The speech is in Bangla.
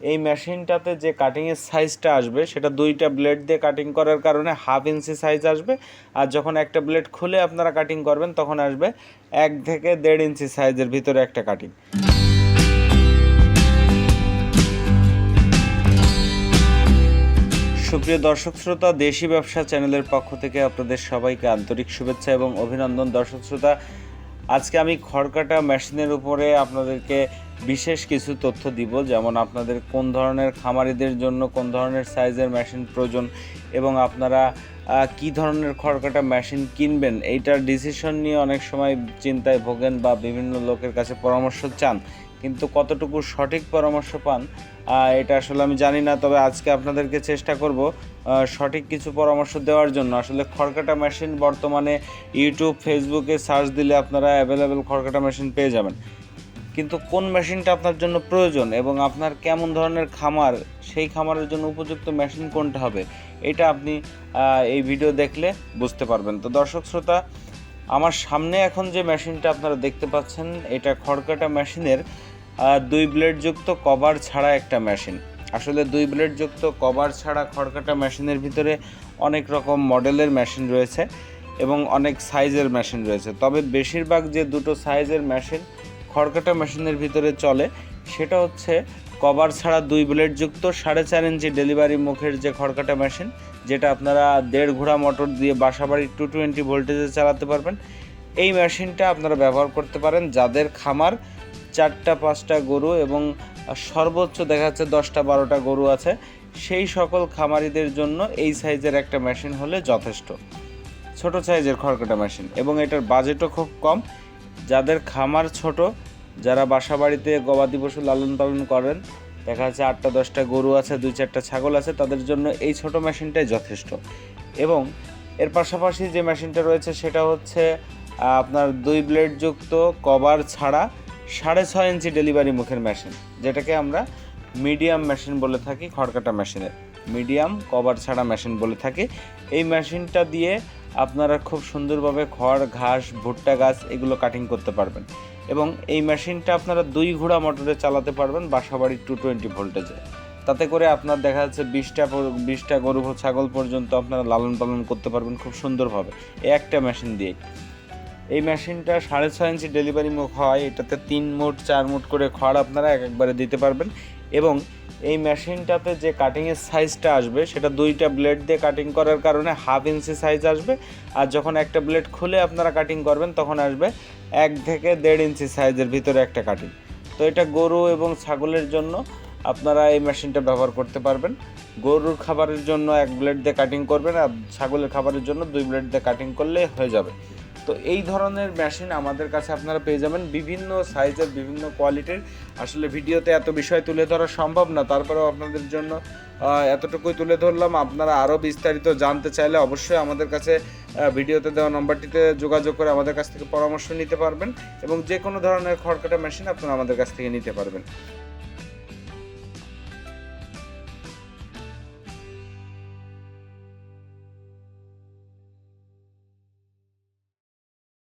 এই মেশিনটাতে যে কাটিংয়ের সাইজটা আসবে, সেটা দুইটা ব্লেড দিয়ে কাটিং করার কারণে হাফ ইঞ্চি সাইজ আসবে। আর যখন একটা ব্লেড খুলে আপনারা কাটিং করবেন, তখন আসবে এক থেকে দেড় ইঞ্চি সাইজের ভিতরে একটা কাটিং সুপ্রিয় দর্শক শ্রোতা, দেশি ব্যবসা চ্যানেলের পক্ষ থেকে আপনাদের সবাইকে আন্তরিক শুভেচ্ছা এবং অভিনন্দন। দর্শক শ্রোতা আজকে আমি খড়কাটা মেশিনের উপরে আপনাদেরকে বিশেষ কিছু তথ্য দিব, যেমন আপনাদের কোন ধরনের খামারিদের জন্য, কোন ধরনের সাইজের মেশিন প্রয়োজন, এবং আপনারা কি ধরনের খড়কাটা মেশিন কিনবেন, এইটার ডিসিশন নিয়ে অনেক সময় চিন্তায় ভোগেন বা বিভিন্ন লোকের কাছে পরামর্শ চান। কিন্তু কতটুকু সঠিক পরামর্শ পান এটা আসলে আমি জানি না। তবে আজকে আপনাদেরকে চেষ্টা করব সঠিক কিছু পরামর্শ দেওয়ার জন্য। আসলে খড়কাটা মেশিন বর্তমানে ইউটিউব ফেসবুকে সার্চ দিলে আপনারা অ্যাভেলেবেল খড়কাটা মেশিন পেয়ে যাবেন। কিন্তু কোন মেশিনটা আপনার জন্য প্রয়োজন এবং আপনার কেমন ধরনের খামার, সেই খামারের জন্য উপযুক্ত মেশিন কোনটা হবে, এটা আপনি এই ভিডিও দেখলে বুঝতে পারবেন। তো দর্শক শ্রোতা, আমার সামনে এখন যে মেশিনটা আপনারা দেখতে পাচ্ছেন, এটা খড়কাটা মেশিনের দুই ব্লেড যুক্ত কভার ছাড়া একটা মেশিন। আসলে দুই ব্লেড যুক্ত কভার ছাড়া খড়কাটা মেশিনের ভিতরে অনেক রকম মডেলের মেশিন রয়েছে এবং অনেক সাইজের মেশিন রয়েছে। তবে বেশিরভাগ যে দুটো সাইজের মেশিন খড়কাটা মেশিনের ভিতরে চলে। সেটা হচ্ছে কভার ছাড়া দুই ব্লেড যুক্ত, সাড়ে চার ইঞ্চি ডেলিভারি মুখের যে খড়কাটা মেশিন, যেটা আপনারা দেড় ঘোড়া মোটর দিয়ে বাসাবাড়ি টু টোয়েন্টি ভোল্টেজে চালাতে পারবেন। এই মেশিনটা আপনারা ব্যবহার করতে পারেন যাদের খামার চারটা, পাঁচটা গরু এবং সর্বোচ্চ দেখা যাচ্ছে দশটা, বারোটা গরু আছে, সেই সকল খামারিদের জন্য এই সাইজের একটা মেশিন হলে যথেষ্ট। ছোট সাইজের খড়কাটা মেশিন এবং এটার বাজেটও খুব কম। যাদের খামার ছোট, যারা বাসা বাড়িতে গবাদি পশু লালন পালন করেন, দেখা যাচ্ছে আটটা, দশটা গরু আছে, দুই চারটা ছাগল আছে, তাদের জন্য এই ছোট মেশিনটাই যথেষ্ট। এবং এর পাশাপাশি যে মেশিনটা রয়েছে সেটা হচ্ছে আপনার দুই ব্লেড যুক্ত কভার ছাড়া সাড়ে ছয় ইঞ্চি ডেলিভারি মুখের মেশিন, যেটাকে আমরা মিডিয়াম মেশিন বলে থাকি, খড়কাটা মেশিনের। মিডিয়াম কভার ছাড়া মেশিন বলে থাকি। এই মেশিনটা দিয়ে আপনারা খুব সুন্দরভাবে খড়, ঘাস, ভুট্টা গাছ এগুলো কাটিং করতে পারবেন। এবং এই মেশিনটা আপনারা দুই ঘোড়া মোটরে চালাতে পারবেন বাসাবাড়ির টু টোয়েন্টি ভোল্টেজে তাতে করে আপনার দেখা যাচ্ছে বিশটা বিশটা গরু ছাগল পর্যন্ত আপনারা লালন পালন করতে পারবেন খুব সুন্দরভাবে। এই একটা মেশিন দিয়ে। এই মেশিনটা সাড়ে ছয় ইঞ্চি ডেলিভারি মুখ হয়, এটাতে তিন মুট চার মুট করে খড় আপনারা এক একবারে দিতে পারবেন। এবং এই মেশিনটাতে যে কাটিংয়ের সাইজটা আসবে, সেটা দুইটা ব্লেড দিয়ে কাটিং করার কারণে হাফ ইঞ্চি সাইজ আসবে। আর যখন একটা ব্লেড খুলে আপনারা কাটিং করবেন, তখন আসবে এক থেকে দেড় ইঞ্চি সাইজের ভিতরে একটা কাটিং তো এটা গরু এবং ছাগলের জন্য আপনারা এই মেশিনটা ব্যবহার করতে পারবেন। গরুর খাবারের জন্য এক ব্লেড দিয়ে কাটিং করবেন, আর ছাগলের খাবারের জন্য দুই ব্লেড দিয়ে কাটিং করলে হয়ে যাবে। তো এই ধরনের মেশিন আমাদের কাছে আপনারা পেয়ে যাবেন। বিভিন্ন সাইজের বিভিন্ন কোয়ালিটির আসলে ভিডিওতে এত বিষয় তুলে ধরা সম্ভব না, তারপরেও আপনাদের জন্য এতটুকুই তুলে ধরলাম। আপনারা আরও বিস্তারিত জানতে চাইলে অবশ্যই আমাদের কাছে ভিডিওতে দেওয়া নম্বরটিতে যোগাযোগ করে আমাদের কাছ থেকে পরামর্শ নিতে পারবেন এবং যে কোনো ধরনের খড়কাটা মেশিন আপনারা আমাদের কাছ থেকে নিতে পারবেন।